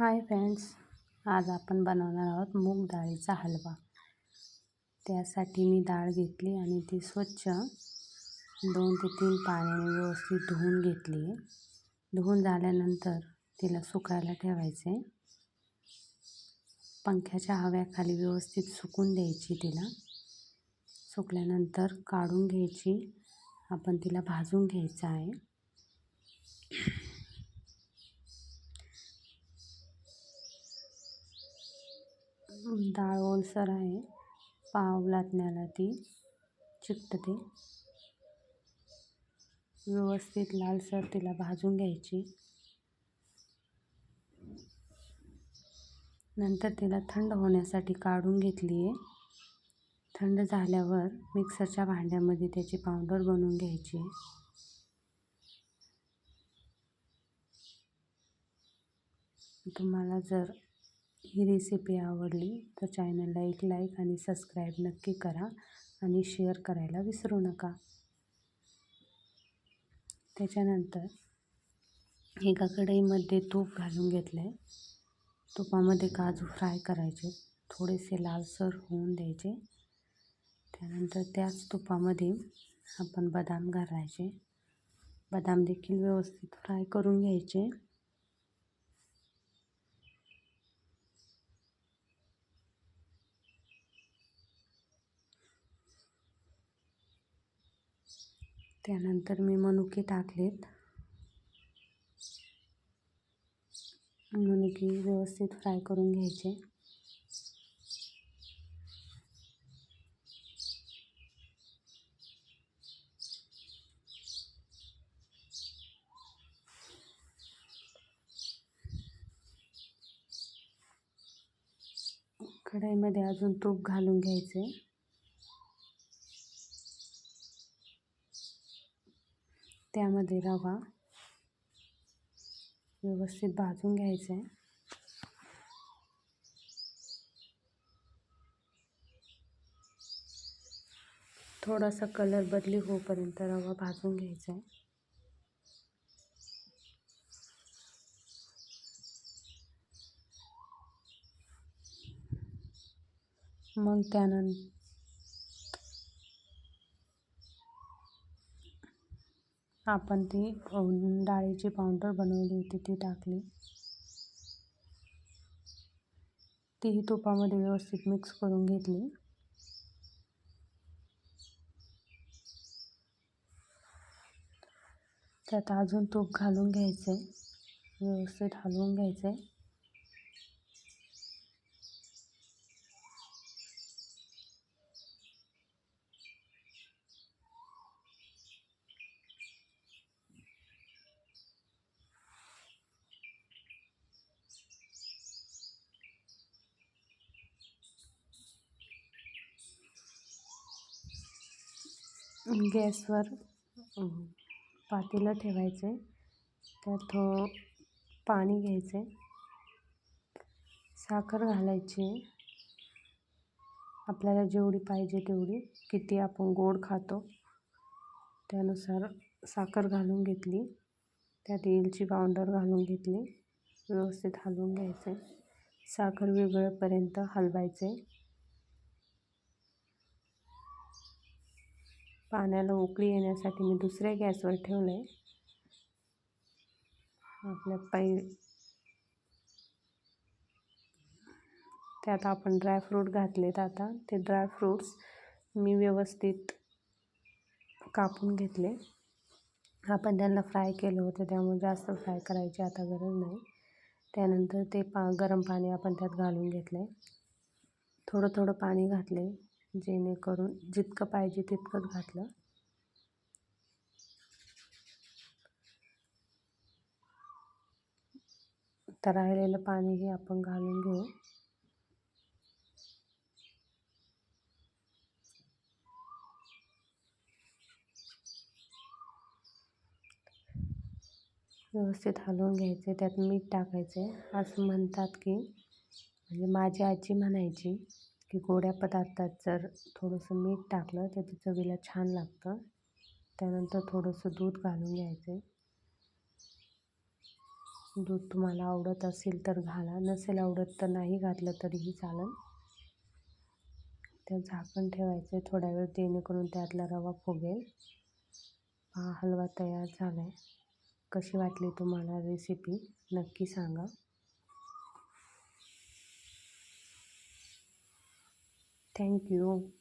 Hi friends आज आपण बनवणार आहोत मूग डाळीचा हलवा. त्यासाठी मी डाळ घेतली आणि ती स्वच्छ दोन ते तीन पाण्याने व्यवस्थित धुवून घेतली आहे. धुवून झाल्यानंतर तिला सुकायला ठेवायचे. पंख्याच्या हव्याखाली व्यवस्थित सुकून द्यायची तिला. सुकल्यानंतर काढून घ्यायची. आपण तिला भाजून घ्यायचं आहे. डाळ ओलसर आहे. पाव लाटण्याला ती चिकटते. व्यवस्थित लालसर तिला भाजून घ्यायची. नंतर तिला थंड होण्यासाठी काढून घेतली आहे थंड झाल्यावर मिक्सरच्या भांड्यामध्ये त्याची पावडर बनवून घ्यायची. तुम्हाला जर ही रेसिपी आवडली तर चॅनलला एक लाईक आणि सबस्क्राईब नक्की करा आणि शेअर करायला विसरू नका. त्याच्यानंतर एका कढईमध्ये तूप घालून घेतलं आहे तुपामध्ये काजू फ्राय करायचे. थोडेसे लालसर होऊन द्यायचे. त्यानंतर त्याच तुपामध्ये आपण बदाम घालायचे. बदाम देखील व्यवस्थित फ्राय करून घ्यायचे. त्यानंतर मी मनुके टाकलेत. मनुके व्यवस्थित फ्राय करून घ्यायचे. कढईमध्ये अजून तूप घालून घ्यायचे. त्यामध्ये रवा व्यवस्थित भाजून घ्यायचा आहे थोडासा कलर बदली होईपर्यंत रवा भाजून घ्यायचा आहे मग त्यानंतर आपण ती डाळीची पावडर बनवली होती ती टाकली. तीही तुपामध्ये व्यवस्थित मिक्स करून घेतली. त्यात अजून तूप घालून घ्यायचं आहे व्यवस्थित हलवून घ्यायचं गॅसवर पातेलं ठेवायचं आहे. त्यात पाणी घ्यायचं आहे. साखर घालायची आपल्याला जेवढी पाहिजे तेवढी. किती आपण गोड खातो त्यानुसार साखर घालून घेतली. त्यात येलची पावडर घालून घेतली. व्यवस्थित हलवून घ्यायचं आहे. साखर विरघळेपर्यंत हलवायचे पाण्याला उकळी येण्यासाठी मी दुसऱ्या गॅसवर ठेवलं आहे आपल्या पाई त्यात आपण ड्रायफ्रूट घातलेत आता. ते ड्रायफ्रूट्स मी व्यवस्थित कापून घेतले. आपण त्यांना फ्राय केलं होतं त्यामुळे जास्त फ्राय करायची आता गरज नाही. त्यानंतर ते पा गरम पाणी आपण त्यात घालून घेतलं आहे थोडं थोडं पाणी घातले जेणेकरून जितकं पाहिजे तितकंच घातलं. तर राहिलेलं पाणीही आपण घालून घेऊ. व्यवस्थित हलवून घ्यायचे त्यात मीठ टाकायचे. असं म्हणतात की म्हणजे माझी आजी म्हणायची की गोड्या पदार्थात जर थोडंसं मीठ टाकलं तर ते चवीला छान लागतं. त्यानंतर थोडंसं दूध घालून घ्यायचं. दूध तुम्हाला आवडत असेल तर घाला नसेल आवडत तर नाही घातलं तरीही चालेल. त्यात झाकण ठेवायचं आहे थोड्या वेळ जेणेकरून त्यातला रवा फुगेल. हा हलवा तयार झाला आहे कशी वाटली तुम्हाला रेसिपी नक्की सांगा. Thank you.